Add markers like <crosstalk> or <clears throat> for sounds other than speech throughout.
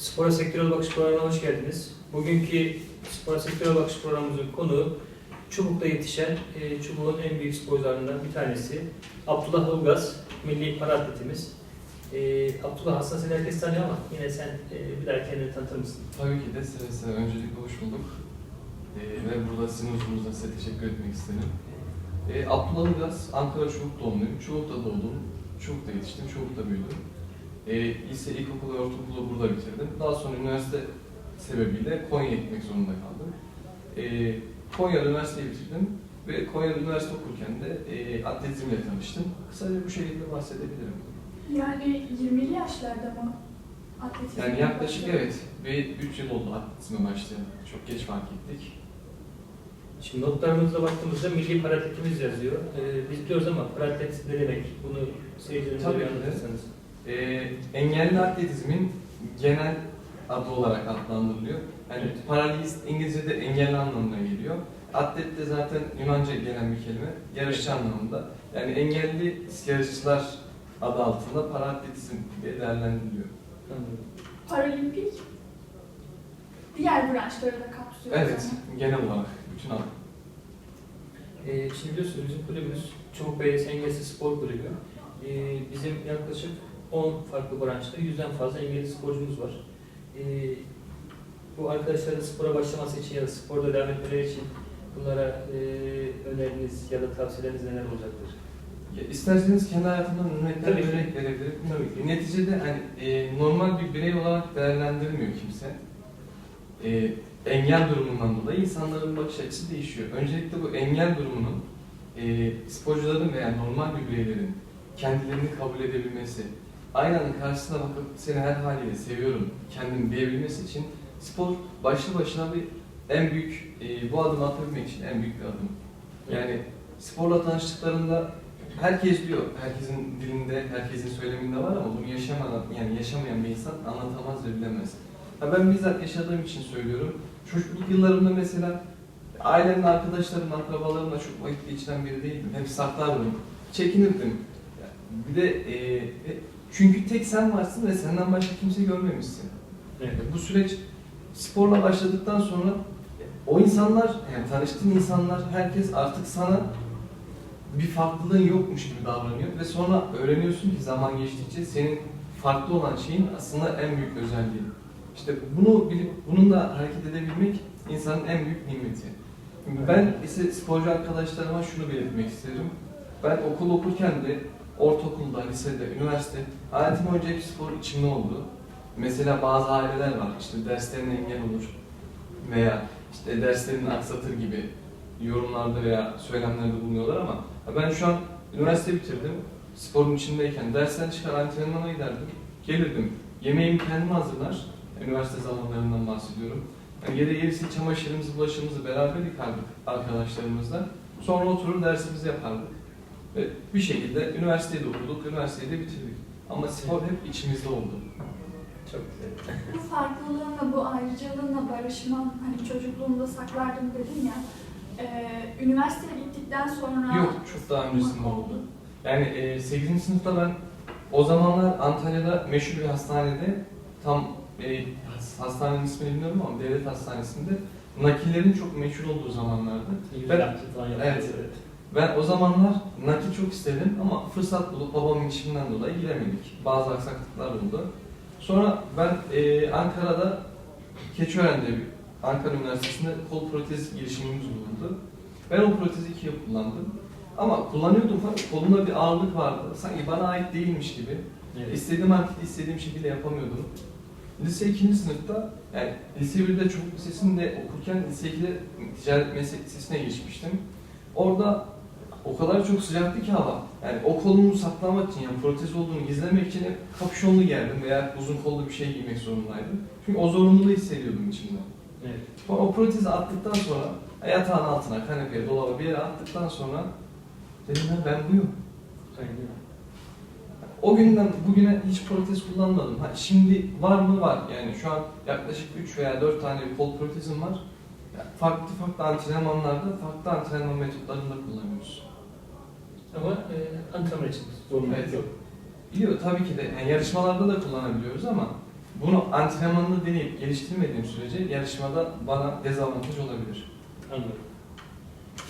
Spora Sektörel Bakış Programı'na hoş geldiniz. Bugünkü Spora Sektörel Bakış Programımızın konuğu Çubuk'ta yetişen e, Çubuk'un en büyük sporcularından bir tanesi Abdullah Ilgaz, milli para atletimiz. E, Abdullah aslında seni herkes tanıyor ama yine sen e, bir daha kendini tanıtır mısın? Tabii ki de seve seve. Öncelikle hoş bulduk. Ee, ve burada sizin huzurunuzda size teşekkür etmek isterim. Ee, Abdullah Ilgaz, Ankara Çubuk doğumluyum. Çubuk'ta doğdum. Çubuk'ta yetiştim, Çubuk'ta büyüdüm. Ee, lise, ilkokul ve ortaokulu burada bitirdim. Daha sonra üniversite sebebiyle Konya'ya gitmek zorunda kaldım. Ee, Konya'da üniversiteyi bitirdim ve Konya'da üniversite okurken de e, atletizmle tanıştım. Kısaca bu şekilde bahsedebilirim. Yani 20'li yaşlarda mı atletizm? Yani yaklaşık evet ve 3 yıl oldu atletizme başlayalı. Çok geç fark ettik. Şimdi notlarımıza baktığımızda milli para atletimiz yazıyor. E, biz biliyoruz ama para atlet ne demek? Bunu seyircilerimize Tabii bir anlatırsanız. Ee, engelli atletizmin genel adı olarak adlandırılıyor. Yani Evet. paralist İngilizce'de engelli anlamına geliyor. Atlet de zaten Yunanca gelen bir kelime. Yarışçı anlamında. Yani engelli yarışçılar adı altında para atletizm diye değerlendiriliyor. Paralimpik diğer branşları da kapsıyor. Evet, zaman. genel olarak bütün adı. Ee, şimdi biliyorsunuz bizim kulübümüz Çubuk Belediyesi Engelsiz Spor Kulübü. Ee, bizim yaklaşık 10 farklı branşta 100'den fazla engelli sporcumuz var. Ee, bu arkadaşların spora başlaması için ya da sporda devam etmeleri için bunlara e, öneriniz ya da tavsiyeleriniz neler olacaktır? Ya isterseniz kendi hayatımdan örnekler Tabii örnek verebilirim. Tabii ki. Neticede hani e, normal bir birey olarak değerlendirmiyor kimse. E, engel durumundan dolayı insanların bakış açısı değişiyor. Öncelikle bu engel durumunun e, sporcuların veya normal bir bireylerin kendilerini kabul edebilmesi, aynanın karşısına bakıp seni her haliyle seviyorum kendim diyebilmesi için spor başlı başına bir en büyük e, bu adımı atabilmek için en büyük bir adım. Yani sporla tanıştıklarında herkes diyor, herkesin dilinde, herkesin söyleminde var ama bunu yaşamadan, yani yaşamayan bir insan anlatamaz ve bilemez. Ha ben bizzat yaşadığım için söylüyorum. Çocukluk yıllarımda mesela ailemin, arkadaşlarım, akrabalarımla çok vakit geçiren biri değildim. Hep saklardım, çekinirdim. Bir de e, çünkü tek sen varsın ve senden başka kimse görmemişsin. Evet. Bu süreç sporla başladıktan sonra o insanlar, yani tanıştığın insanlar, herkes artık sana bir farklılığın yokmuş gibi davranıyor ve sonra öğreniyorsun ki zaman geçtikçe senin farklı olan şeyin aslında en büyük özelliği. İşte bunu bilip bununla hareket edebilmek insanın en büyük nimeti. Ben ise sporcu arkadaşlarıma şunu belirtmek isterim. Ben okul okurken de ortaokulda, lisede, üniversite hayatım boyunca hep spor içimde oldu. Mesela bazı aileler var işte derslerine engel olur veya işte derslerini aksatır gibi yorumlarda veya söylemlerde bulunuyorlar ama ben şu an üniversite bitirdim. Sporun içindeyken dersten çıkar antrenmana giderdim. Gelirdim. Yemeğimi kendim hazırlar. Üniversite zamanlarından bahsediyorum. Yani geri gerisi çamaşırımızı, bulaşığımızı beraber yıkardık arkadaşlarımızla. Sonra oturur dersimizi yapardık. Ve bir şekilde üniversiteyi de okuduk, üniversiteyi de bitirdik. Ama spor hep içimizde oldu. Çok güzel. Bu farklılığınla, bu ayrıcalığınla barışman, hani çocukluğumda saklardım dedin ya, e, üniversiteye gittikten sonra... Yok, çok daha öncesinde oldu. Yani e, 8. sınıfta ben o zamanlar Antalya'da meşhur bir hastanede tam e, hastanenin ismini bilmiyorum ama devlet hastanesinde nakillerin çok meşhur olduğu zamanlardı. Ben- Evet. evet. Ben o zamanlar nakil çok istedim ama fırsat bulup babamın işinden dolayı gidemedik. Bazı aksaklıklar oldu. Sonra ben e, Ankara'da Keçiören'de Ankara Üniversitesi'nde kol protez girişimimiz bulundu. Ben o protezi iki yıl kullandım. Ama kullanıyordum fakat kolumda bir ağırlık vardı. Sanki bana ait değilmiş gibi. Evet. İstediğim hareketi istediğim şekilde yapamıyordum. Lise 2. sınıfta, yani lise 1'de çocuk lisesinde okurken lise 2'de ticaret meslek lisesine geçmiştim. Orada o kadar çok sıcaktı ki hava. Yani o kolumu saklamak için, yani protez olduğunu gizlemek için hep kapüşonlu giyerdim veya uzun kollu bir şey giymek zorundaydım. Çünkü o zorunluluğu hissediyordum içimde. Evet. Sonra o protezi attıktan sonra yatağın altına, kanepeye, dolaba bir yere attıktan sonra dedim "Ha, ben buyum. Aynen. O günden bugüne hiç protez kullanmadım. Ha, şimdi var mı? Var. Yani şu an yaklaşık 3 veya 4 tane bir kol protezim var. Farklı farklı antrenmanlarda, farklı antrenman metotlarında kullanıyoruz. Ama e, antrenman için zorunluluk Evet. yok. Biliyor tabii ki de yani yarışmalarda da kullanabiliyoruz ama bunu antrenmanında deneyip geliştirmediğim sürece yarışmada bana dezavantaj olabilir. Anladım.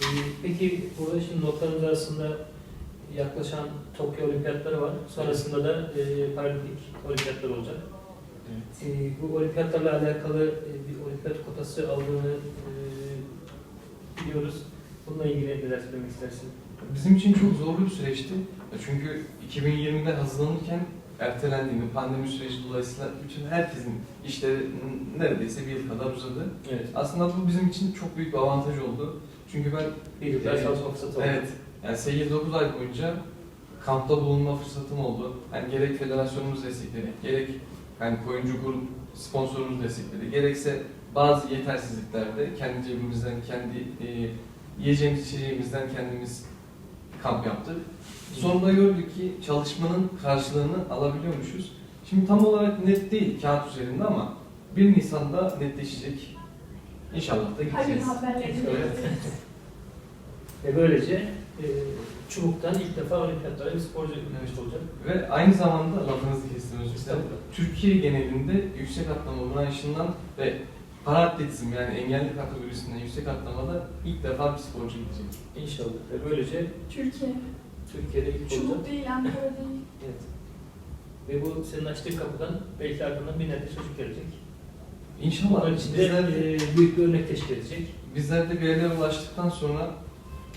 Ee, peki burada şimdi notlarımız arasında yaklaşan Tokyo Olimpiyatları var. Sonrasında da e, Paralimpik Olimpiyatlar olacak. Evet. E, bu olimpiyatlarla alakalı e, bir olimpiyat kotası aldığını e, biliyoruz. Bununla ilgili neler söylemek istersin? Bizim için çok zorlu bir süreçti. Çünkü 2020'de hazırlanırken ertelendiğini, pandemi süreci dolayısıyla bütün herkesin işleri neredeyse bir yıl kadar uzadı. Evet. Aslında bu bizim için çok büyük bir avantaj oldu. Çünkü ben Bir yıl Evet. çalışma fırsatı oldu. Evet. Yani 8-9 ay boyunca kampta bulunma fırsatım oldu. Yani gerek federasyonumuz destekledi, gerek yani koyuncu grup sponsorumuz destekledi, gerekse bazı yetersizliklerde kendi cebimizden, kendi e, yiyeceğimiz içeceğimizden kendimiz kamp yaptık. Sonunda gördük ki çalışmanın karşılığını alabiliyormuşuz. Şimdi tam olarak net değil kağıt üzerinde ama 1 Nisan'da netleşecek. İnşallah da gideceğiz. Evet. Ve <laughs> böylece e, çubuktan ilk defa olimpiyatlara bir sporcu ünlemiş olacak. Ve aynı zamanda lafınızı kestim özür. Türkiye genelinde yüksek atlama branşından ve paraatletizm yani engelli kategorisinden yüksek atlamada ilk defa bir sporcu gidecek. İnşallah. Ve böylece Türkiye. Türkiye'de ilk olacak. Çubuk değil, Ankara değil. <laughs> Evet. Ve bu senin açtığın kapıdan belki ardından binlerce çocuk gelecek. İnşallah Onlar için de bizler e, büyük bir örnek teşkil edecek. bizler de bir yerlere ulaştıktan sonra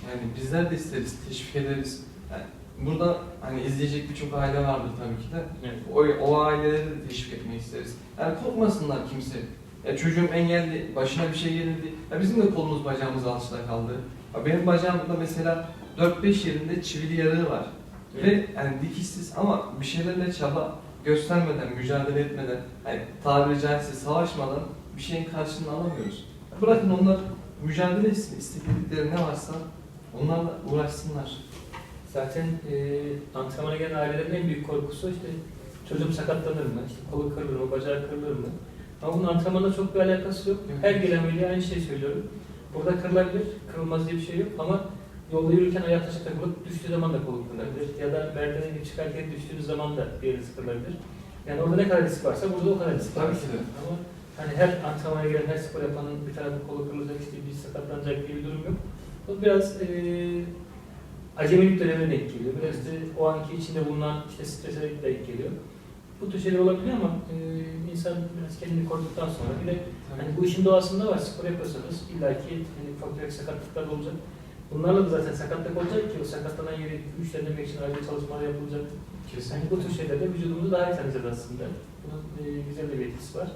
yani bizler de isteriz, teşvik ederiz. Yani burada hani izleyecek birçok aile vardır tabii ki de. Evet. O, o aileleri de teşvik etmek isteriz. Yani korkmasınlar kimse. Ya çocuğum engelli, başına bir şey gelirdi. Ya bizim de kolumuz bacağımız alçıda kaldı. Ya benim bacağımda mesela 4-5 yerinde çivili yarığı var. Ve yani dikişsiz ama bir şeylerle çaba göstermeden, mücadele etmeden, yani tabiri caizse savaşmadan bir şeyin karşılığını alamıyoruz. Bırakın onlar mücadele etsin, istedikleri ne varsa onlarla uğraşsınlar. Zaten e, antrenmana gelen ailelerin en büyük korkusu işte çocuğum sakatlanır mı, işte kolu kırılır mı, bacağı kırılır mı? Ama bunun antrenmanla çok bir alakası yok. Her gelen veli aynı şeyi söylüyorum. Burada kırılabilir, kırılmaz diye bir şey yok ama yolda yürürken ayağı taşa takılıp düştüğü zaman da kolu kırılabilir. Ya da merdivene çıkarken düştüğü zaman da bir yeri sıkılabilir. Yani orada ne kadar risk varsa burada o kadar risk var. Tabii ki de. Ama hani her antrenmana gelen, her spor yapanın bir tarafı kolu kırılacak, işte bir sakatlanacak diye bir durum yok. Bu biraz eee acemilik dönemine denk geliyor. Biraz da o anki içinde bulunan işte strese denk geliyor. Bu tür şeyler olabiliyor ama eee insan biraz kendini koruduktan sonra bir de hani bu işin doğasında var. Spor yapıyorsanız illaki hani ufak tefek sakatlıklar olacak. Bunlarla da zaten sakatlık olacak ki o sakatlanan yeri güçlendirmek için ayrıca çalışmalar yapılacak. Yani bu tür şeylerde vücudumuzu daha iyi tanıyacağız aslında. Bunun e, güzel de bir etkisi var.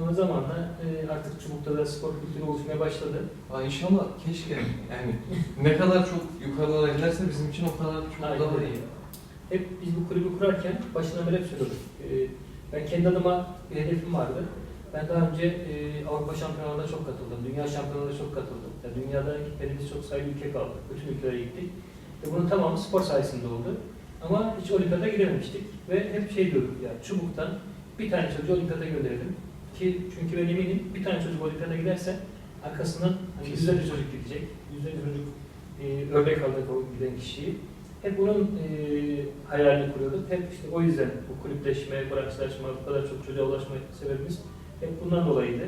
Ama zamanla e, artık çubukta da spor kültürü oluşmaya başladı. Aa, inşallah keşke yani ne kadar çok yukarılara giderse bizim için o kadar çok Aynen daha iyi. Hep biz bu kulübü kurarken başından beri hep söylüyorduk. E, ben kendi adıma bir hedefim vardı. Ben daha önce e, Avrupa şampiyonalarına çok katıldım. Dünya şampiyonalarına çok katıldım. Yani dünyada gitmediğimiz çok sayılı ülke kaldı. Bütün ülkelere gittik. Ve bunun tamamı spor sayesinde oldu. Ama hiç olimpiyata gidememiştik. Ve hep şey diyorduk ya çubuktan bir tane çocuğu olimpiyata gönderelim. Ki çünkü ben eminim bir tane çocuk olimpiyata giderse arkasından hani yüzlerce çocuk gidecek. Yüzlerce çocuk e, örnek alacak o giden kişiyi. Hep bunun e, hayalini kuruyorduk. Hep işte o yüzden bu kulüpleşme, branşlaşma, bu kadar çok çocuğa ulaşma sebebimiz hep bundan dolayıydı.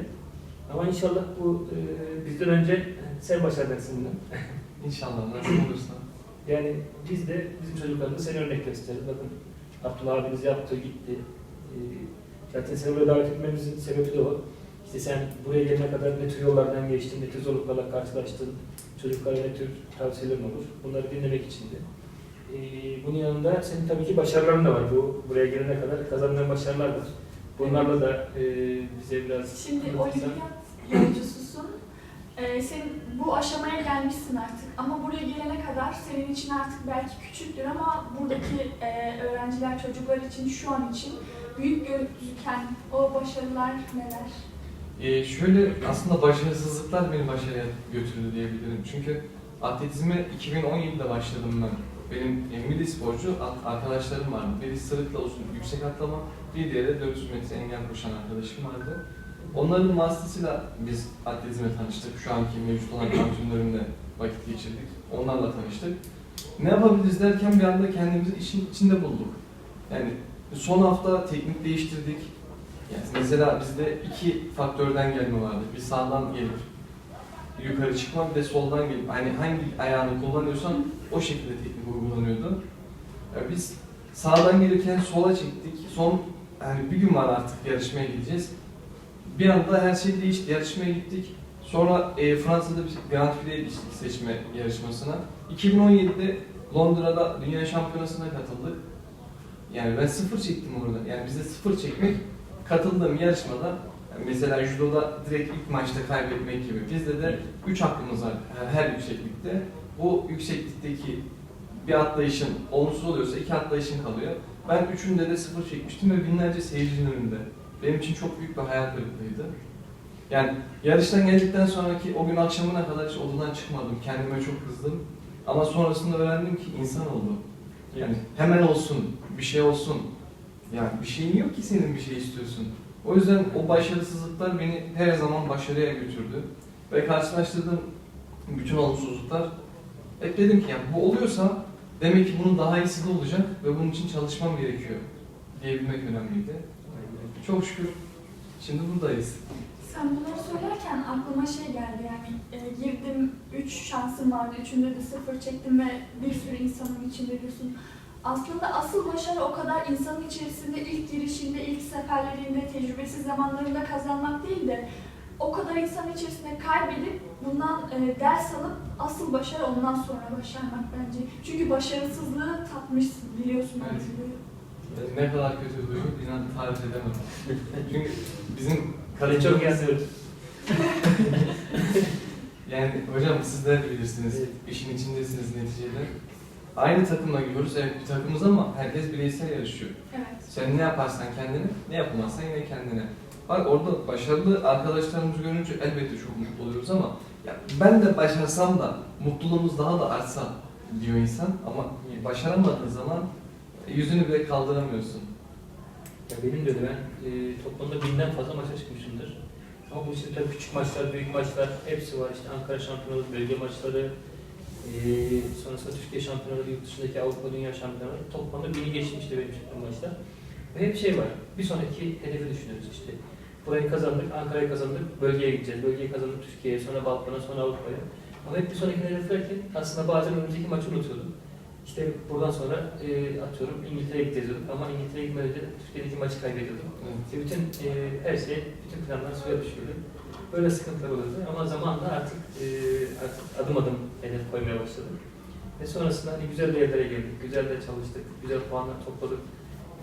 Ama inşallah bu e, bizden önce sen başaracaksın bunu. <laughs> İnşallah nasip olursa. Yani biz de bizim çocuklarımıza seni örnek gösteririz. Bakın Abdullah abiniz yaptı, gitti. Ee, zaten seni buraya davet etmemizin sebebi de o. İşte sen buraya gelene kadar ne tür yollardan geçtin, ne tür zorluklarla karşılaştın, çocuklara ne tür tavsiyelerin olur. Bunları dinlemek içindi. Ee, bunun yanında senin tabii ki başarıların da var. Bu buraya gelene kadar kazandığın başarılar var. Bunlarla da e, bize biraz Şimdi anlatırsan. olimpiyat yolcususun. Ee, sen bu aşamaya gelmişsin artık ama buraya gelene kadar senin için artık belki küçüktür ama buradaki e, öğrenciler, çocuklar için şu an için büyük gözüken o başarılar neler? Ee, şöyle aslında başarısızlıklar beni başarıya götürdü diyebilirim. Çünkü atletizme 2017'de başladım ben. Benim milli sporcu arkadaşlarım vardı. Biri sırıkla uzun yüksek atlama, bir diğeri de 400 metre engel koşan arkadaşım vardı. Onların vasıtasıyla biz atletizme tanıştık. Şu anki mevcut olan antrenörümle vakit geçirdik. Onlarla tanıştık. Ne yapabiliriz derken bir anda kendimizi işin içinde bulduk. Yani son hafta teknik değiştirdik. Yani mesela bizde iki faktörden gelme vardı. Bir sağdan gelip yukarı çıkma bir de soldan gelip hani hangi ayağını kullanıyorsan o şekilde teknik uygulanıyordu. Ya biz sağdan gelirken sola çektik. Son yani bir gün var artık yarışmaya gideceğiz. Bir anda her şey değişti. Yarışmaya gittik. Sonra e, Fransa'da bir Grand Prix'e gittik seçme yarışmasına. 2017'de Londra'da Dünya Şampiyonası'na katıldık. Yani ben sıfır çektim orada. Yani bizde sıfır çekmek katıldığım yarışmada yani mesela judoda direkt ilk maçta kaybetmek gibi. Bizde de 3 hakkımız var her, yükseklikte. Bu yükseklikteki bir atlayışın olumsuz oluyorsa iki atlayışın kalıyor. Ben üçünde de sıfır çekmiştim ve binlerce seyircinin önünde. Benim için çok büyük bir hayal kırıklığıydı. Yani yarıştan geldikten sonraki o gün akşamına kadar hiç odadan çıkmadım. Kendime çok kızdım. Ama sonrasında öğrendim ki insan oldu. Yani hemen olsun, bir şey olsun. Yani bir şeyin yok ki senin bir şey istiyorsun. O yüzden o başarısızlıklar beni her zaman başarıya götürdü. Ve karşılaştırdığım bütün olumsuzluklar hep dedim ki yani bu oluyorsa demek ki bunun daha iyisi de olacak ve bunun için çalışmam gerekiyor diyebilmek önemliydi. Çok şükür şimdi buradayız. Sen bunları söylerken aklıma şey geldi yani e, girdim 3 şansım vardı, üçünde de sıfır çektim ve bir sürü insanın içinde diyorsun. Aslında asıl başarı o kadar insanın içerisinde ilk girişinde, ilk seferlerinde, tecrübesiz zamanlarında kazanmak değil de o kadar insanın içerisinde kaybedip bundan e, ders alıp asıl başarı ondan sonra başarmak bence. Çünkü başarısızlığı tatmışsın, biliyorsun. Evet. ne kadar kötü duygu inan tarif edemem. <laughs> Çünkü bizim Kale çok yazıyoruz. <laughs> Yani hocam sizler de bilirsiniz. Evet. işin içindesiniz neticede. Aynı takımla gidiyoruz. Evet bir takımız ama herkes bireysel yarışıyor. Evet. Sen ne yaparsan kendine, ne yapamazsan yine kendine. Bak orada başarılı arkadaşlarımızı görünce elbette çok mutlu oluyoruz ama ya ben de başarsam da mutluluğumuz daha da artsa diyor insan ama başaramadığı zaman yüzünü bile kaldıramıyorsun. Ya benim de öyle. Ben e, toplamda binden fazla maça çıkmışımdır. Ama bu işte tabii küçük maçlar, büyük maçlar hepsi var. İşte Ankara Şampiyonası, bölge maçları, e, sonrasında Türkiye Şampiyonaları, yurt dışındaki Avrupa Dünya Şampiyonaları toplamda bini geçmişti benim çıktığım maçlar. Ve hep şey var, bir sonraki hedefi düşünüyoruz işte. Burayı kazandık, Ankara'yı kazandık, bölgeye gideceğiz. Bölgeyi kazandık Türkiye'ye, sonra Balkan'a, sonra Avrupa'ya. Ama hep bir sonraki hedef derken aslında bazen önümüzdeki maçı unutuyordum. İşte buradan sonra e, atıyorum İngiltere'ye gideceğiz diyorduk ama İngiltere'ye gitmeden önce Türkiye'deki maçı kaybediyordum. İşte bütün e, her şey, bütün planlar suya düşüyordu. Böyle sıkıntılar olurdu ama zamanla artık, e, artık adım adım hedef koymaya başladım. Ve sonrasında hani güzel yerlere geldik, güzel de çalıştık, güzel puanlar topladık,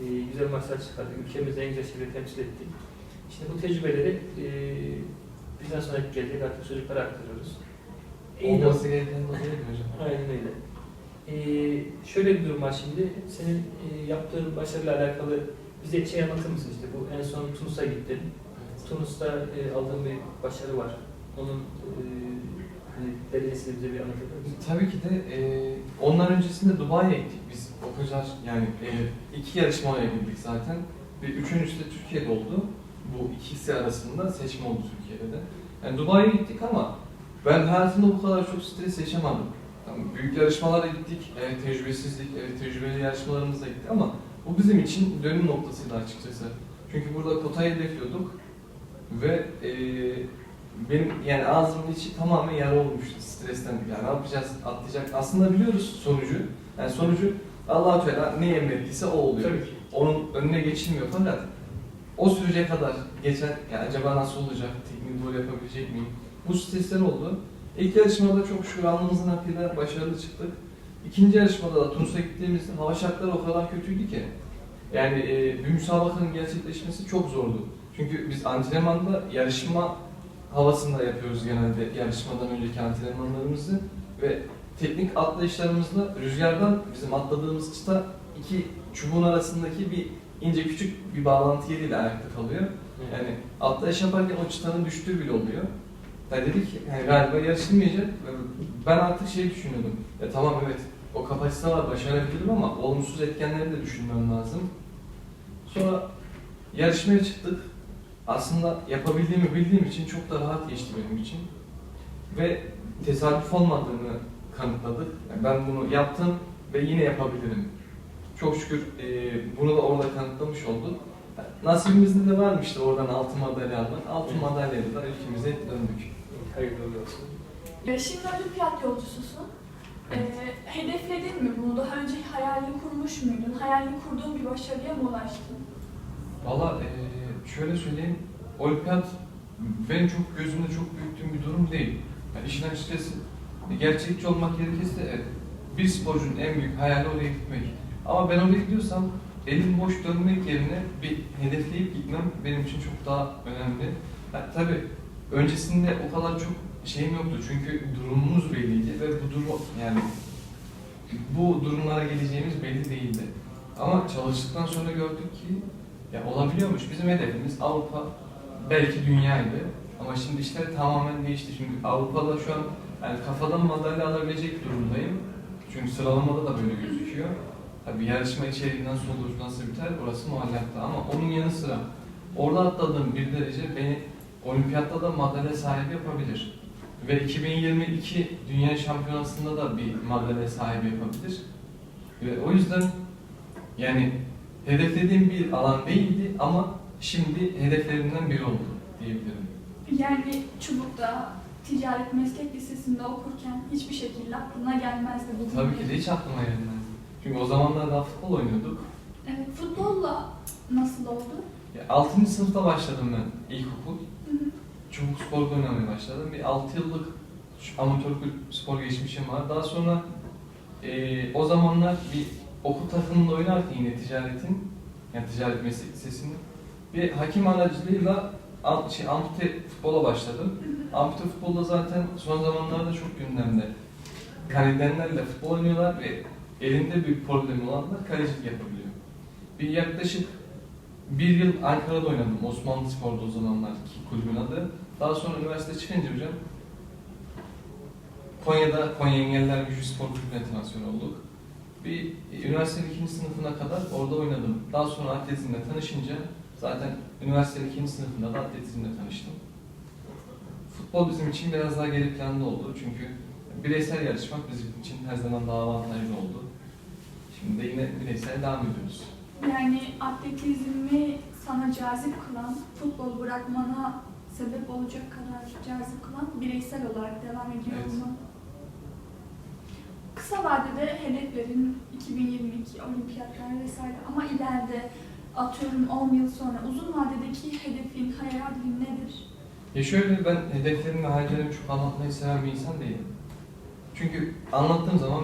e, güzel maçlar çıkardık, ülkemizi en güzel şekilde temsil ettik. İşte bu tecrübeleri e, bizden sonraki gelecek artık çocuklara aktarıyoruz. Olması gereken de değil mi hocam? Aynen öyle. Ee, şöyle bir durum var şimdi. Senin e, yaptığın başarıyla alakalı bize şey anlatır mısın işte bu en son Tunus'a gittin. Tunus'ta e, aldığın bir başarı var. Onun e, hani bize bir anlatır mısın? Tabii ki de e, ondan öncesinde Dubai'ye gittik biz. O kadar yani e, iki yarışmaya gittik zaten. Ve üçüncüsü de Türkiye'de oldu. Bu ikisi arasında seçme oldu Türkiye'de de. Yani Dubai'ye gittik ama ben hayatımda bu kadar çok stres yaşamadım. Tamam, büyük yarışmalara gittik, evet tecrübesizlik, evet tecrübeli yarışmalarımıza gittik ama bu bizim için dönüm noktasıydı açıkçası. Çünkü burada kotayı hedefliyorduk ve e, benim yani ağzımın içi tamamen yara olmuştu stresten. Ya ne yapacağız, atlayacak. Aslında biliyoruz sonucu. Yani sonucu Allah-u Teala ne emrettiyse o oluyor. Tabii ki. Onun önüne geçilmiyor fakat o sürece kadar geçen, ya acaba nasıl olacak, teknik doğru yapabilecek miyim? Bu stresler oldu. İlk yarışmada çok şükür alnımızın hakkıyla başarılı çıktık. İkinci yarışmada da Tunus'a gittiğimizde hava şartları o kadar kötüydü ki. Yani e, bir müsabakanın gerçekleşmesi çok zordu. Çünkü biz antrenmanda yarışma havasında yapıyoruz genelde yarışmadan önceki antrenmanlarımızı ve teknik atlayışlarımızda rüzgardan bizim atladığımız çıta iki çubuğun arasındaki bir ince küçük bir bağlantı yeriyle ayakta kalıyor. Yani atlayış yaparken o çıtanın düştüğü bile oluyor. Ya dedik ki yani galiba yarışılmayacak. Ben artık şey düşünüyordum. Ya tamam evet o kapasite var başarabilirim ama olumsuz etkenleri de düşünmem lazım. Sonra yarışmaya çıktık. Aslında yapabildiğimi bildiğim için çok da rahat geçti benim için. Ve tesadüf olmadığını kanıtladık. Yani ben bunu yaptım ve yine yapabilirim. Çok şükür e, bunu da orada kanıtlamış olduk. Nasibimizde de varmıştı oradan altın madalya almak. Altın madalyayla da ülkemize döndük. Hayırlı olsun. E, Şimdi olimpiyat yolcususun. E, hedefledin mi bunu? Daha önce hayalini kurmuş muydun? Hayalini kurduğun bir başarıya mı ulaştın? Valla eee, şöyle söyleyeyim, olimpiyat benim çok gözümde çok büyüttüğüm bir durum değil. Yani işin açıkçası e, gerçekçi olmak gerekirse evet, bir sporcunun en büyük hayali oraya gitmek. Ama ben oraya gidiyorsam elim boş dönmek yerine bir hedefleyip gitmem benim için çok daha önemli. Ha, tabii öncesinde o kadar çok şeyim yoktu çünkü durumumuz belliydi ve bu durum yani bu durumlara geleceğimiz belli değildi. Ama çalıştıktan sonra gördük ki ya olabiliyormuş. Bizim hedefimiz Avrupa, belki dünyaydı. Ama şimdi işler tamamen değişti. Şimdi Avrupa'da şu an yani kafadan madalya alabilecek durumdayım. Çünkü sıralamada da böyle gözüküyor. Tabii yarışma içeriği nasıl olur, nasıl biter orası muallakta. Ama onun yanı sıra orada atladığım bir derece beni olimpiyatta da madalya sahibi yapabilir. Ve 2022 Dünya Şampiyonası'nda da bir madalya sahibi yapabilir. Ve o yüzden yani hedeflediğim bir alan değildi ama şimdi hedeflerimden biri oldu diyebilirim. Yani Çubuk'ta ticaret meslek lisesinde okurken hiçbir şekilde aklına gelmezdi bu. Tabii ki de hiç aklıma gelmezdi. Çünkü o zamanlar daha futbol oynuyorduk. Evet, futbolla nasıl oldu? Ya, 6. sınıfta başladım ben ilkokul. Hı hı. Çubuk spor oynamaya başladım. Bir 6 yıllık amatör spor geçmişim var. Daha sonra eee, o zamanlar bir okul takımında oynarken yine ticaretin, yani ticaret meslek lisesinin bir hakim aracılığıyla am, şey, ampute futbola başladım. Ampute futbolda zaten son zamanlarda çok gündemde. Kaledenlerle futbol oynuyorlar ve elinde bir problem olanlar kalecilik yapabiliyor. Bir yaklaşık bir yıl Ankara'da oynadım. Osmanlı Spor'da o zamanlar ki kulübün adı. Daha sonra üniversite çıkınca hocam Konya'da Konya Engelliler Gücü Spor Kulübü'ne transfer olduk. Bir üniversitenin ikinci sınıfına kadar orada oynadım. Daha sonra atletizmle tanışınca zaten üniversitenin ikinci sınıfında da atletizmle tanıştım. Futbol bizim için biraz daha geri planda oldu çünkü bireysel yarışmak bizim için her zaman daha avantajlı oldu. Şimdi de yine bireysel devam ediyoruz. Yani atletizmi sana cazip kılan, futbol bırakmana sebep olacak kadar cazip kılan bireysel olarak devam ediyor Evet. olman. Kısa vadede hedeflerin 2022 olimpiyatlar vesaire ama ileride atıyorum 10 yıl sonra uzun vadedeki hedefin, hayalin nedir? Ya şöyle ben hedeflerimi ve hayallerimi çok anlatmayı seven bir insan değilim. Çünkü anlattığım zaman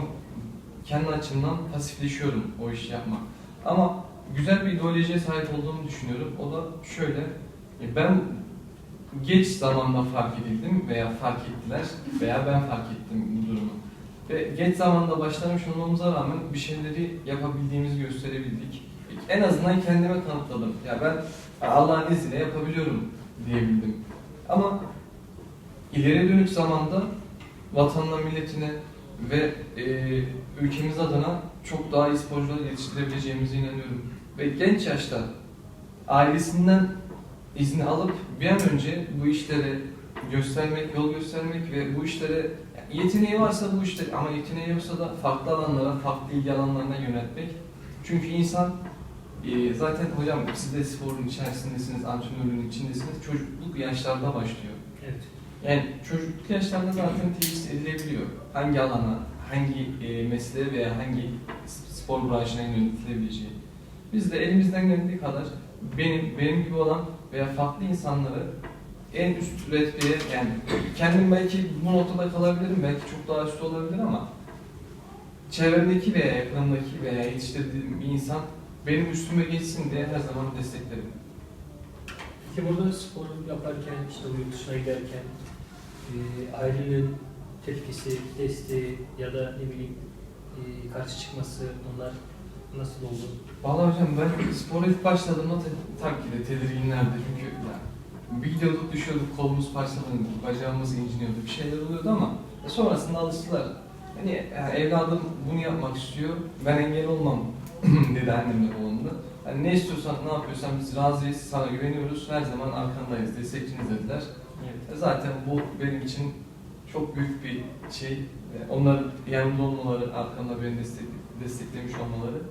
kendi açımdan pasifleşiyorum o işi yapmak. Ama güzel bir ideolojiye sahip olduğumu düşünüyorum. O da şöyle, e, ben geç zamanda fark edildim veya fark ettiler veya ben fark ettim bu durumu. Ve geç zamanda başlamış olmamıza rağmen bir şeyleri yapabildiğimizi gösterebildik. En azından kendime kanıtladım. Ya ben Allah'ın izniyle yapabiliyorum diyebildim. Ama ileri dönük zamanda vatanına, milletine ve e, ülkemiz adına çok daha iyi sporcular yetiştirebileceğimize inanıyorum. Ve genç yaşta ailesinden izni alıp bir an önce bu işlere göstermek, yol göstermek ve bu işlere yeteneği varsa bu işte ama yeteneği yoksa da farklı alanlara, farklı ilgi alanlarına yöneltmek. Çünkü insan e, zaten hocam siz de sporun içerisindesiniz, antrenörlüğün içindesiniz. Çocukluk yaşlarda başlıyor. Evet. Yani çocukluk yaşlarda zaten teşhis edilebiliyor. Hangi alana, hangi e, mesleğe veya hangi spor branşına yönetilebileceği. Biz de elimizden geldiği kadar benim, benim gibi olan veya farklı insanları en üst rütbeye yani kendim belki bu noktada kalabilirim, belki çok daha üstte olabilir ama çevremdeki veya yakınımdaki veya yetiştirdiğim bir insan benim üstüme geçsin diye her zaman desteklerim. Peki burada spor yaparken, işte bu yurt dışına giderken e, ailenin tepkisi, desteği ya da ne bileyim e, karşı çıkması onlar nasıl oldu? Vallahi hocam ben spora ilk başladığımda tabii ki de tedirginlerdi çünkü ya, bir gidiyorduk düşüyorduk kolumuz parçalanıyordu, bacağımız inciniyordu bir şeyler oluyordu ama sonrasında alıştılar. Hani yani evladım bunu yapmak istiyor, ben engel olmam <clears throat> dedi annem de babam da. Hani ne istiyorsan, ne yapıyorsan biz razıyız, sana güveniyoruz, her zaman arkandayız, destekçiniz dediler. Evet. E Zaten bu benim için çok büyük bir şey. E, Onların yanımda olmaları, arkamda beni destek, desteklemiş olmaları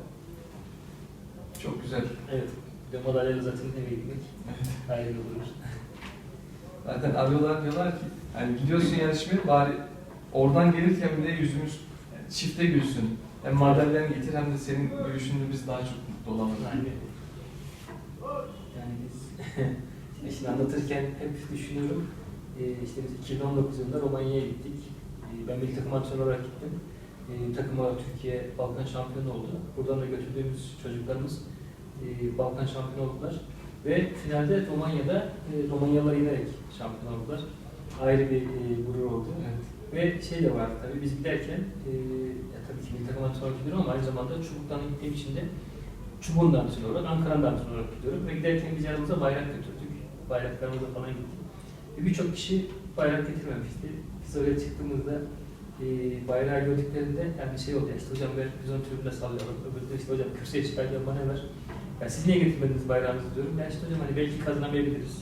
çok güzel. Evet. Bir de madalyayla zaten eve gitmek ayrı olur. Zaten arıyorlar diyorlar ki yani gidiyorsun yarışmaya bari oradan gelirken bile yüzümüz çifte gülsün. Hem madalyanı getir hem de senin gülüşünde biz daha çok mutlu olalım. Yani, yani biz <laughs> şimdi anlatırken hep düşünüyorum. Ee, işte biz 2019 yılında Romanya'ya gittik. Ee, ben milli takım antrenörü olarak gittim. Ee, takıma Türkiye Balkan şampiyonu oldu. Buradan da götürdüğümüz çocuklarımız e, Balkan şampiyonu oldular. Ve finalde Romanya'da e, Romanyalılar yenerek şampiyon oldular. Ayrı bir e, gurur oldu. Evet. Ve şey de var tabii biz giderken e, ya tabii ki milli takım antrenörü gidiyorum ama aynı zamanda çubuktan gittiğim için de çubuğun da antrenörü olarak, Ankara'nın da antrenörü olarak gidiyorum. Ve giderken biz yanımıza bayrak götürdük. Bayraklarımızla falan gittik. Ve birçok kişi bayrak getirmemişti. Biz oraya çıktığımızda e, bayrağı gördüklerinde yani şey oldu işte hocam ver biz onu tribünde sallayalım. Öbürü de işte hocam kürsüye çıkarken bana ver. Yani siz niye getirmediniz bayrağınızı diyorum. Ya işte hocam hani belki kazanamayabiliriz.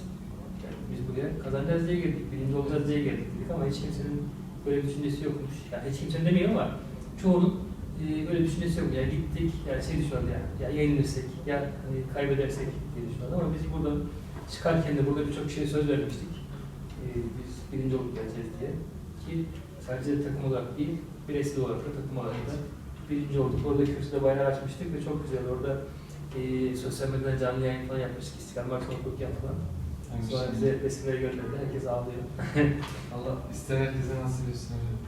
Yani biz buraya kazanacağız diye geldik, birinci olacağız diye geldik dedik ama hiç kimsenin böyle bir düşüncesi yokmuş. Yani hiç kimsenin demiyor ama çoğunun e, böyle düşüncesi yok. Ya gittik, yani şey düşünüyordu ya, ya yenilirsek, ya hani kaybedersek diye düşünüyordu ama biz burada çıkarken de burada birçok şey söz vermiştik. E, biz birinci olup geleceğiz diye. Ki sadece takım olarak değil, bireysel olarak da takım olarak da birinci olduk. Orada kürsüde bayrağı açmıştık ve çok güzel. Orada e, sosyal medyadan canlı yayın falan yapmıştık. İstiklal Marşı'nı okurken falan. Yani Sonra işte bize resimleri gönderdi. Herkes ağlıyor. <laughs> Allah ister herkese nasip etsin hocam.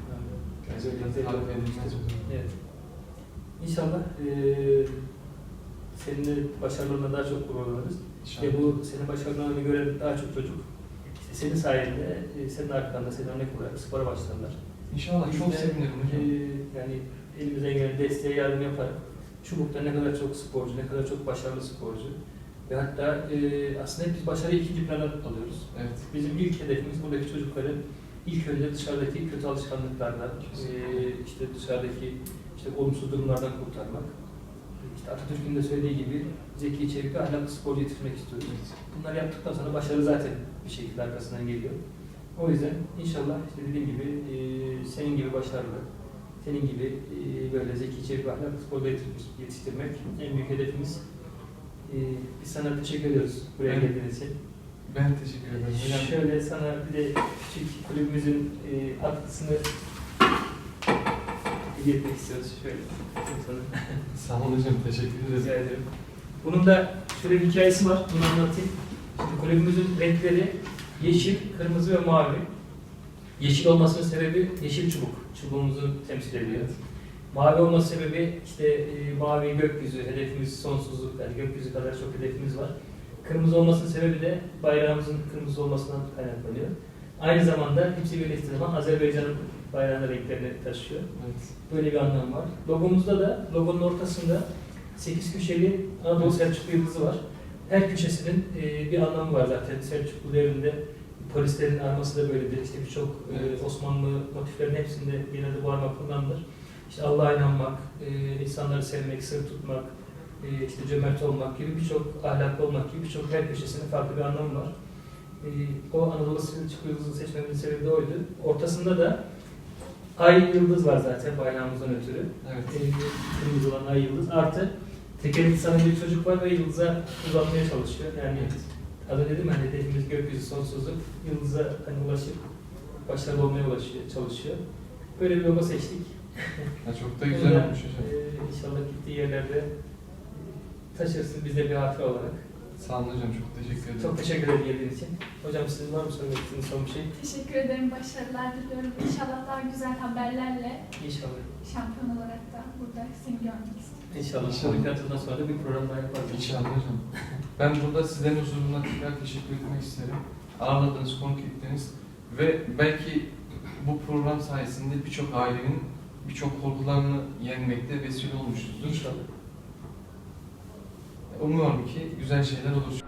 Gerçekten tarif edilmez. Evet. İnşallah eee senin de başarılarına daha çok gurur duyarız. İnşallah. Ve bu senin başarılarını gören daha çok çocuk işte senin sayende, e, senin arkanda, senin örnek olarak spora başlarlar. İnşallah çok sevinirim hocam. eee, yani elimizden gelen desteğe yardım yaparak Çubuk'ta ne kadar çok sporcu, ne kadar çok başarılı sporcu ve hatta eee, aslında biz başarıyı ikinci plana alıyoruz. Evet. Bizim ilk hedefimiz buradaki çocukları ilk önce dışarıdaki kötü alışkanlıklardan, eee, işte dışarıdaki işte olumsuz durumlardan kurtarmak. İşte Atatürk'ün de söylediği gibi zeki, içerikli, ahlaklı sporcu yetiştirmek istiyoruz. Bunları yaptıktan sonra başarı zaten bir şekilde arkasından geliyor. O yüzden inşallah işte dediğim gibi eee, senin gibi başarılı, senin gibi böyle zeki, içerikli, ahlaklı sporcu yetiştirmek- en büyük hedefimiz. Biz sana teşekkür ediyoruz buraya Evet. geldiğin için. Ben teşekkür ederim hocam. Şöyle sana bir de küçük kulübümüzün e, atkısını hediye etmek istiyoruz. Şöyle. Sana. <laughs> Sağ olun hocam. Teşekkür Rica ederim. ederim. Bunun da şöyle bir hikayesi var. Bunu anlatayım. Şimdi kulübümüzün renkleri yeşil, kırmızı ve mavi. Yeşil olmasının sebebi yeşil çubuk. Çubuğumuzu temsil ediyor. Mavi olması sebebi işte e, mavi gökyüzü, hedefimiz sonsuzluk. Yani gökyüzü kadar çok hedefimiz var. Kırmızı olmasının sebebi de bayrağımızın kırmızı olmasından kaynaklanıyor. Aynı zamanda hepsi birleştiği zaman Azerbaycan'ın bayrağının renklerini taşıyor. Evet. Böyle bir anlam var. Logomuzda da logonun ortasında 8 köşeli Anadolu Selçuklu yıldızı var. Her köşesinin e, bir anlamı var zaten. Selçuklu devrinde polislerin arması da böyledir. İşte birçok e, Evet. Osmanlı motiflerin hepsinde genelde bu arma kullanılır. İşte Allah'a inanmak, e, insanları sevmek, sır tutmak, e, işte cömert olmak gibi birçok ahlaklı olmak gibi birçok her köşesinin farklı bir anlamı var. E, o Anadolu Selçuklu yıldızını seçmemizin sebebi de oydu. Ortasında da ay yıldız var zaten bayrağımızdan ötürü. Evet. E, kırmızı olan ay yıldız. Artı tekerlekli sanırım bir çocuk var ve yıldıza uzatmaya çalışıyor. Yani az önce dedim hani hedefimiz gökyüzü sonsuzluk. Yıldıza hani ulaşıp başarılı olmaya ulaşıyor, çalışıyor. Böyle bir logo seçtik. <laughs> Ya çok da güzel olmuş hocam. Ee, inşallah gittiği yerlerde e, taşırsın bize bir hatıra olarak. Sağ olun hocam. Çok teşekkür ederim. Çok teşekkür ederim geldiğin için. Hocam sizin var mı söylemek istediğiniz son bir şey? Teşekkür ederim. Başarılar diliyorum. İnşallah daha güzel haberlerle İnşallah. şampiyon olarak da burada seni görmek istiyorum. İnşallah. İnşallah. İnşallah. sonra da bir program daha yaparız. İnşallah hocam. Ben burada sizlerin huzurunda tekrar teşekkür etmek isterim. Ağırladığınız, konuk ettiğiniz ve belki bu program sayesinde birçok ailenin birçok korkularını yenmekte vesile olmuşuzdur. İnşallah. Umuyorum ki güzel şeyler olur.